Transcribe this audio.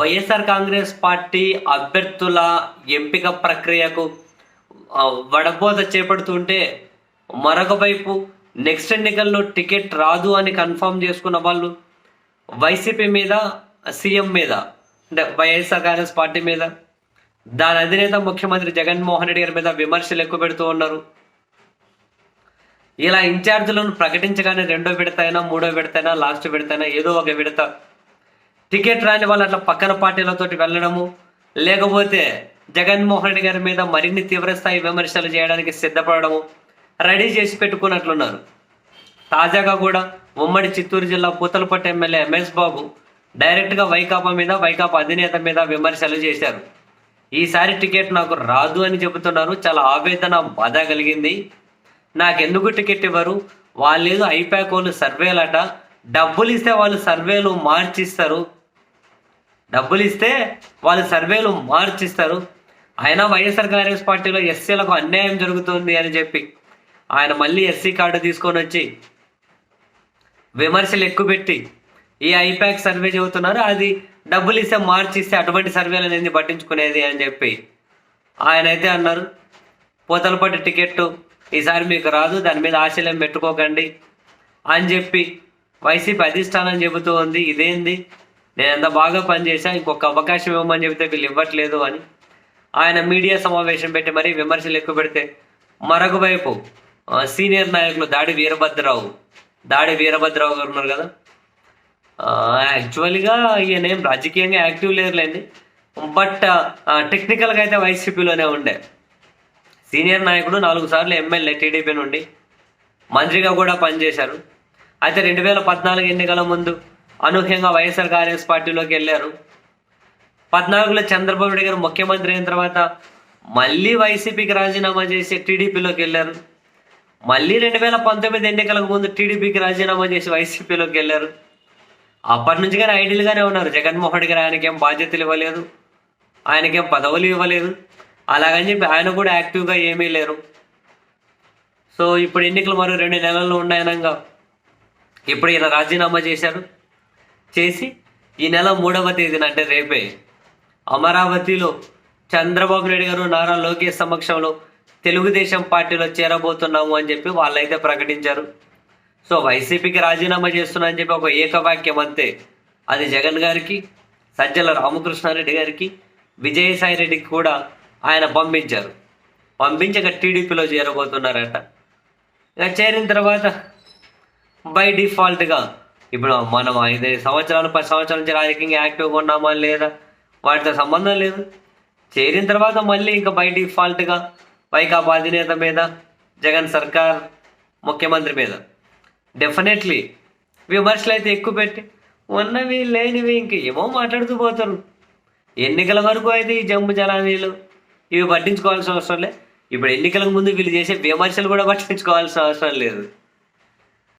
YSR Congress party అభ్యర్థుల ఎంపిక ప్రక్రియకు వడబోత చేపడుతుంటే మరొక వైపు నెక్స్ట్ ఎన్నికల్లో టికెట్ రాదు అని కన్ఫర్మ్ చేసుకున్న వాళ్ళు వైసీపీ మీద సీఎం మీద అంటే వైఎస్ఆర్ కాంగ్రెస్ పార్టీ మీద దాని అధినేత ముఖ్యమంత్రి జగన్మోహన్ రెడ్డి గారి మీద విమర్శలు ఎక్కువ పెడుతూ ఉన్నారు. ఇలా ఇన్ఛార్జీలను ప్రకటించగానే రెండో విడతైనా మూడో విడతైనా లాస్ట్ విడతైనా ఏదో ఒక విడత టికెట్ రాని వాళ్ళు అట్లా పక్కన పార్టీలతోటి వెళ్ళడము లేకపోతే జగన్మోహన్ రెడ్డి గారి మీద మరిన్ని తీవ్రస్థాయి విమర్శలు చేయడానికి సిద్ధపడము రెడీ చేసి పెట్టుకున్నట్లున్నారు. తాజాగా కూడా ఉమ్మడి చిత్తూరు జిల్లా పూతలపట్టు ఎమ్మెల్యే ఎంఎస్ బాబు డైరెక్ట్గా వైకాపా మీద వైకాపా అధినేత మీద విమర్శలు చేశారు. ఈసారి టికెట్ నాకు రాదు అని చెబుతున్నారు. చాలా ఆవేదన బాధ కలిగింది. నాకెందుకు టికెట్ ఇవ్వరు? వాళ్ళేదో ఐపాక్ వాళ్ళు సర్వేలట. డబ్బులు ఇస్తే వాళ్ళు సర్వేలు మార్చిస్తారు. డబ్బులు ఇస్తే వాళ్ళు సర్వేలు మార్చిస్తారు. ఆయన వైఎస్ఆర్ కాంగ్రెస్ పార్టీలో ఎస్సీలకు అన్యాయం జరుగుతుంది అని చెప్పి ఆయన మళ్ళీ ఎస్సీ కార్డు తీసుకొని వచ్చి విమర్శలు ఎక్కువ పెట్టి ఈ ఐపాక్ సర్వే చెబుతున్నారు. అది డబ్బులు ఇస్తే మార్చిస్తే అటువంటి సర్వేలు అనేది పట్టించుకునేది అని చెప్పి ఆయన అయితే అన్నారు. పోతలపట్టి టికెట్ ఈసారి మీకు రాదు దాని మీద ఆశయం పెట్టుకోకండి అని చెప్పి వైసీపీ అధిష్టానం చెబుతూ ఉంది. ఇదేంది? నేను ఎంత బాగా పనిచేసా ఇంకొక అవకాశం ఇవ్వమని చెబితే వీళ్ళు ఇవ్వట్లేదు అని ఆయన మీడియా సమావేశం పెట్టి మరీ విమర్శలు ఎక్కువ పెడితే మరొక వైపు సీనియర్ నాయకులు దాడి వీరభద్రరావు దాడి వీరభద్రరావు గారు ఉన్నారు కదా. యాక్చువల్గా ఈయన ఏం రాజకీయంగా యాక్టివ్ లేరులేండి. బట్ టెక్నికల్గా అయితే వైసీపీలోనే ఉండే. సీనియర్ నాయకుడు నాలుగు సార్లు ఎమ్మెల్యే టీడీపీ నుండి మంత్రిగా కూడా పనిచేశారు. అయితే రెండు వేల పద్నాలుగు ఎన్నికల ముందు అనూహ్యంగా వైఎస్ఆర్ కాంగ్రెస్ పార్టీలోకి వెళ్ళారు. పద్నాలుగులో చంద్రబాబు నాయుడు గారు ముఖ్యమంత్రి అయిన తర్వాత మళ్ళీ వైసీపీకి రాజీనామా చేసి టీడీపీలోకి వెళ్ళారు. మళ్ళీ రెండు వేల పంతొమ్మిది ఎన్నికలకు ముందు టీడీపీకి రాజీనామా చేసి వైసీపీలోకి వెళ్ళారు. అప్పటి నుంచి కానీ ఐడియల్గానే ఉన్నారు. జగన్మోహన్ రెడ్డి గారు ఆయనకేం బాధ్యతలు ఇవ్వలేదు. ఆయనకేం పదవులు ఇవ్వలేదు. అలాగని చెప్పి ఆయన కూడా యాక్టివ్గా ఏమీ లేరు. సో ఇప్పుడు ఎన్నికలు మరో రెండు నెలలు ఉన్నాయనగా ఇప్పుడు ఈయన రాజీనామా చేశారు. చేసి ఈ నెల మూడవ తేదీన అంటే రేపే అమరావతిలో చంద్రబాబు నాయుడు గారు నారా లోకేష్ సమక్షంలో తెలుగుదేశం పార్టీలో చేరబోతున్నాము అని చెప్పి వాళ్ళైతే ప్రకటించారు. సో వైసీపీకి రాజీనామా చేస్తున్నా అని చెప్పి ఒక ఏకవాక్యం అంతే. అది జగన్ గారికి సజ్జల రామకృష్ణారెడ్డి గారికి విజయసాయి రెడ్డికి కూడా ఆయన పంపించారు. పంపించక టీడీపీలో చేరబోతున్నారట. ఇక చేరిన తర్వాత బై డిఫాల్ట్గా ఇప్పుడు మనం ఐదు సంవత్సరాలు పది సంవత్సరాల నుంచి రాజకీయంగా యాక్టివ్గా ఉన్నామా లేదా? వాటితో సంబంధం లేదు. చేరిన తర్వాత మళ్ళీ ఇంకా బై డిఫాల్ట్గా వైకాపా అధినేత మీద జగన్ సర్కార్ ముఖ్యమంత్రి మీద. డెఫినెట్లీ విమర్శలు అయితే ఎక్కువ పెట్టి ఉన్నవి లేనివి ఇంక ఏమో మాట్లాడుతూ పోతారు. ఎన్నికల వరకు అయితే ఈ జమ్ము జలానీలు ఇవి పట్టించుకోవాల్సిన అవసరం లేదు ఇప్పుడు ఎన్నికలకు ముందు వీళ్ళు చేసే విమర్శలు కూడా పట్టించుకోవాల్సిన అవసరం లేదు.